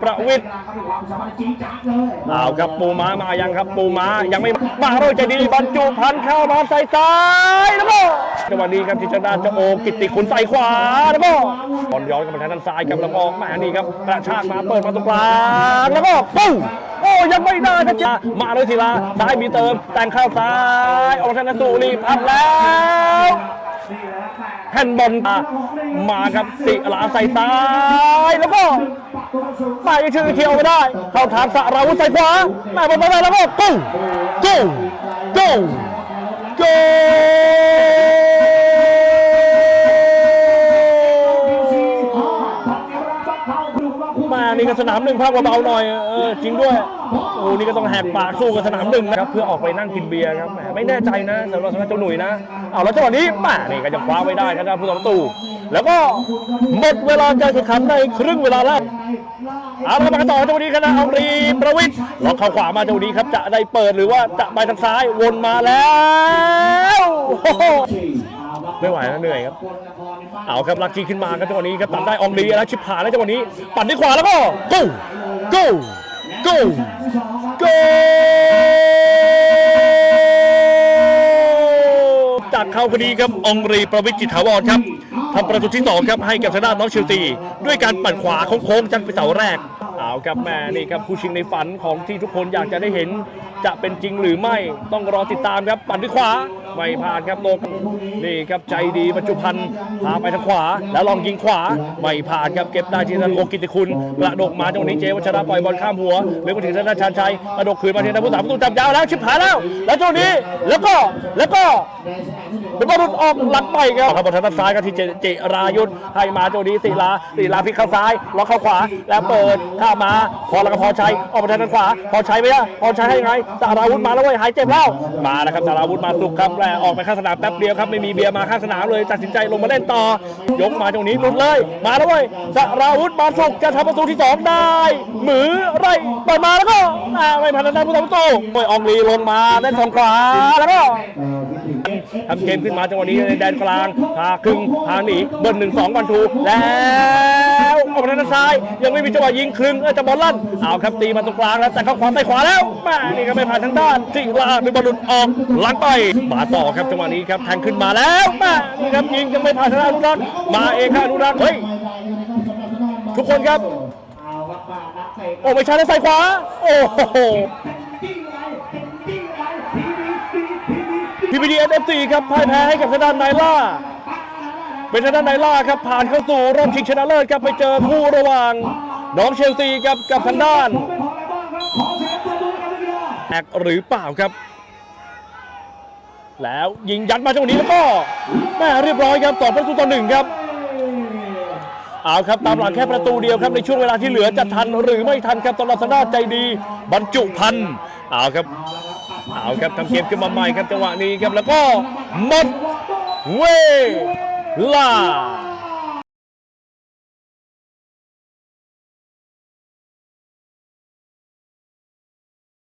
ประวิทย์เอาครับปูม้ามายังครับปูม้ายังไม่มาโรยใจดีบรรจุพันเข้ามาใส่ซ้ายแล้วก็จังหวะนี้ครับทิชนาจะโอกิตติคุณใส่ขวาแล้วก็บอลย้อนกลับมาทางด้านซ้ายครับแล้วก็มานี่ครับกระชากมาเปิดมาตรงกลางแล้วก็ปุ้งโอ้ยังไม่ได้นะจ๊ะมาเลยทีละซ้ายมีเติมแต่งเข้าซ้ายออกมาทางด้านสุรีพัดแล้ว แฮนด์บอลมามาครับติลาใส่ซ้ายแล้วก็ไปยังชื่อเคียวไม่ได้ เข้าทางสราวุธใส่ขวาแม่บอลไปได้แล้วก็กุ้งกุ้งกุ้งกุ้งมานี่ก็สนามหนึ่งภาคเบาๆหน่อยเออจริงด้วย โอ้นี่ก็ต้องแหกปากสู้กับสนามหนึ่งนะครับเพื่อออกไปนั่งกินเบียร์ครับแหมไม่แน่ใจนะสำหรับสำหรับเจ้าหนุ่ยนะเอาแล้วจังหวะนี้แหมานี่ก็จะคว้าไว้ได้นะครับผู้ต่อประตูแล้วก็หมดเวลาการแข่งขันในครึ่งเวลาแรกเอาละมาต่อจังหวะนี้คณะองรีประวิทย์ล็อกเข้าขวามาจังหวะนี้ครับจะได้เปิดหรือว่าจะไปทางซ้ายวนมาแล้วไม่ไหวแล้วเหนื่อยครับเอาครับลักกี้ขึ้นมาครับจังหวะนี้ครับตัดได้อองรีแล้วชิบหายแล้วจังหวะนี้ ปั่นที่ขวาแล้วก็กูกู กูกูจากเข้าพอดีครับองรีประวิจิตถาวรครับทำประตูที่สองครับให้กับทางด้านน้องเชลซีด้วยการปั่นขวาโค้งๆจังไปเสาแรกเอาครับแม่นี่ครับผู้ชิงในฝันของที่ทุกคนอยากจะได้เห็น จะเป็นจริงหรือไม่ต้องรอติดตามครับปั่นที่ขวา ไม่ผ่านครับโตกนี่ครับใจดีบรรจุพันธ์พาไปทางขวา แล้วลองยิงขวาไม่ผ่านครับเก็บได้ที่นันโอกิติคุณกระดกมาจังหวะนี้เจวัชระปล่อยบอลข้ามหัวเลี้ยงมาถึงทางด้านชานชัยกระดกคืนมาที่ทางผู้สาประตูจับยาวแล้วชิบหายแล้ว แล้วจังนี้แล้วก็แล้วก็เป็นบอลหลุดออกหลังไปครับครับบอลทางด้านซ้ายก็ที่เจรายุทธให้มาโจดีศิลาศิลาพลิกเข้าซ้ายล็อกเข้าขวาแล้วเปิดข้ามมาพอแล้วก็พอใช้ออกมาทางด้านขวา พอใช้ไปอะพอใช้ให้ยังไงสาราวุธมาแล้วเว้ยหายเจ็บแล้วมานะครับสาราวุธมาสุกครับแลวออกไปข้างสนามแป๊บเดียวครับไม่มีเบียร์มาข้างสนามเลยตัดสินใจลงมาเล่นต่อ ยกมาตรงนี้หลุดเลย มาแล้วเว้ยสราวุธมาสุกจะทำประตูที่สองได้ หมือไรเปิดมาแล้วก็อ่าไม่ผ่านทางด้านผู้ทำประตูโอ้ยอองลีลงมาเล่นฝั่งขวาแล้วก็ทำเกมขึ้นมาจังหวะนี้ในแดนกลางพาครึ่งพาหนีเบิร์หนึ่งสองวันทูแล้ว ออกมาทางด้านซ้าย ยังไม่มีจังหวะยิงครึ่งเออจะบอลลั่นเอาครับตีมาตรงกลางแล้วแต่เข้าขวาใส่ขวาแล้วแม่นี่ก็ไม่ผ่านทางด้านจิลาเป็นบอลหลุดออกหลังไปมาต่อครับจังหวะนี้ครับแทงขึ้นมาแล้วแม่นี่ครับยิงยังไม่ผ่านทางด้านอนุรักษ์มาเองครับอนุรักษ์เฮ้ยทุกคนครับโอ้ไม่ใช่แล้วใส่ขวา โอ้โหพีพีดีเอฟซีครับพ่ายแพ้ให้กับทางด้านไนล่า เป็นทางด้านไนล่าครับผ่านเข้าสู่รอบชิงชนะเลิศครับไปเจอคู่ระหว่างน้องเชลซีครับกับทางด้านแอกหรือเปล่าครับ แล้วยิงยัดมาจังหวะนี้แล้วก็แม่เรียบร้อยครับต่อประตูต่อหนึ่งครับเอาครับตามหลังแค่ประตูเดียวครับในช่วงเวลาที่เหลือจะทันหรือไม่ทันครับตลอดทางด้าใจดี บรรจุพันเอาครับเอาครับทำเกมขึ้นมาใหม่ครับจังหวะนี้ครับแล้วก็หมดเว้ ลา